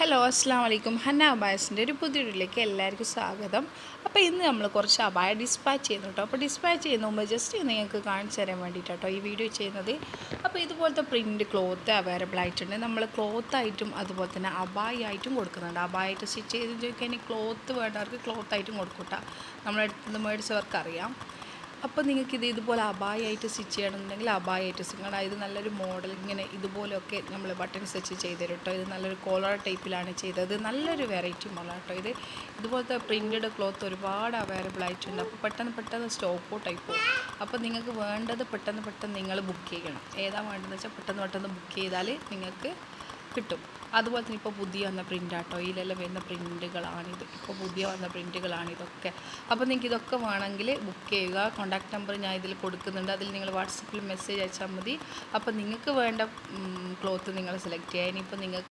Hello അസ്സാം വലൈക്കും Hannah അബായസിന്റെ ഒരു പുതിയ വീഡിയോയിലേക്ക് എല്ലാവർക്കും സ്വാഗതം. അപ്പോൾ ഇന്ന് നമ്മൾ കുറച്ച് അബായ ഡിസ്പാച്ച് ചെയ്യുന്നു കേട്ടോ അപ്പോൾ ഡിസ്പാച്ച് ചെയ്യുന്ന മുമ്പ് ജസ്റ്റ് നിങ്ങൾക്ക് കാണിച്ചു തരാൻ വേണ്ടിയിട്ട് കേട്ടോ ഈ വീഡിയോ ചെയ്യുന്നത്. അപ്പോൾ ഇതുപോലത്തെ പ്രിന്റ് ക്ലോത്ത് അവൈലബിൾ ആയിട്ടുണ്ട്. നമ്മൾ ക്ലോത്ത് ആയിട്ടും അതുപോലെ തന്നെ അബായി ആയിട്ടും കൊടുക്കുന്നുണ്ട്. അബായിട്ട് സ്റ്റിച്ച് ചെയ്ത് ചോദിക്കാൻ ക്ലോത്ത് വേണ്ടവർക്ക് ക്ലോത്ത് ആയിട്ടും കൊടുക്കൂട്ടാ നമ്മളെടുത്ത് നിന്ന് മേടിച്ചവർക്ക് അറിയാം അപ്പോൾ നിങ്ങൾക്ക് ഇത് ഇതുപോലെ അബായായിട്ട് സ്റ്റിച്ച് ചെയ്യണമെന്നുണ്ടെങ്കിൽ അബായായിട്ട് നിങ്ങളുടെ ഇത് നല്ലൊരു മോഡൽ ഇങ്ങനെ ഇതുപോലെയൊക്കെ നമ്മൾ ബട്ടൺ സ്റ്റിച്ച് ചെയ്ത് തരും കേട്ടോ ഇത് നല്ലൊരു കോളർ ടൈപ്പിലാണ് ചെയ്തത്. നല്ലൊരു വെറൈറ്റി മോഡൽ കേട്ടോ ഇത് ഇതുപോലത്തെ പ്രിന്റഡ് ക്ലോത്ത് ഒരുപാട് അവൈലബിൾ ആയിട്ടുണ്ട്. അപ്പോൾ പെട്ടെന്ന് പെട്ടെന്ന് സ്റ്റോക്ക് ഔട്ട് അപ്പോൾ നിങ്ങൾക്ക് വേണ്ടത് പെട്ടെന്ന് പെട്ടെന്ന് നിങ്ങൾ ബുക്ക് ചെയ്യണം. ഏതാ വേണ്ടതെന്ന് വെച്ചാൽ പെട്ടെന്ന് പെട്ടെന്ന് ബുക്ക് ചെയ്താൽ നിങ്ങൾക്ക് കിട്ടും. അതുപോലെ തന്നെ ഇപ്പോൾ പുതിയ വന്ന പ്രിന്റ് ആട്ടോ ഇതിലെല്ലാം വരുന്ന പ്രിന്റുകളാണിത് ഇപ്പോൾ പുതിയ വന്ന പ്രിന്റുകളാണ് ഇതൊക്കെ. അപ്പോൾ നിങ്ങൾക്ക് ഇതൊക്കെ വേണമെങ്കിൽ ബുക്ക് ചെയ്യുക. കോൺടാക്ട് നമ്പർ ഞാൻ ഇതിൽ കൊടുക്കുന്നുണ്ട്. അതിൽ നിങ്ങൾ വാട്സപ്പിൽ മെസ്സേജ് അയച്ചാൽ മതി. അപ്പോൾ നിങ്ങൾക്ക് വേണ്ട ക്ലോത്ത് നിങ്ങൾ സെലക്ട് ചെയ്യുക. ഇനിയിപ്പോൾ നിങ്ങൾക്ക്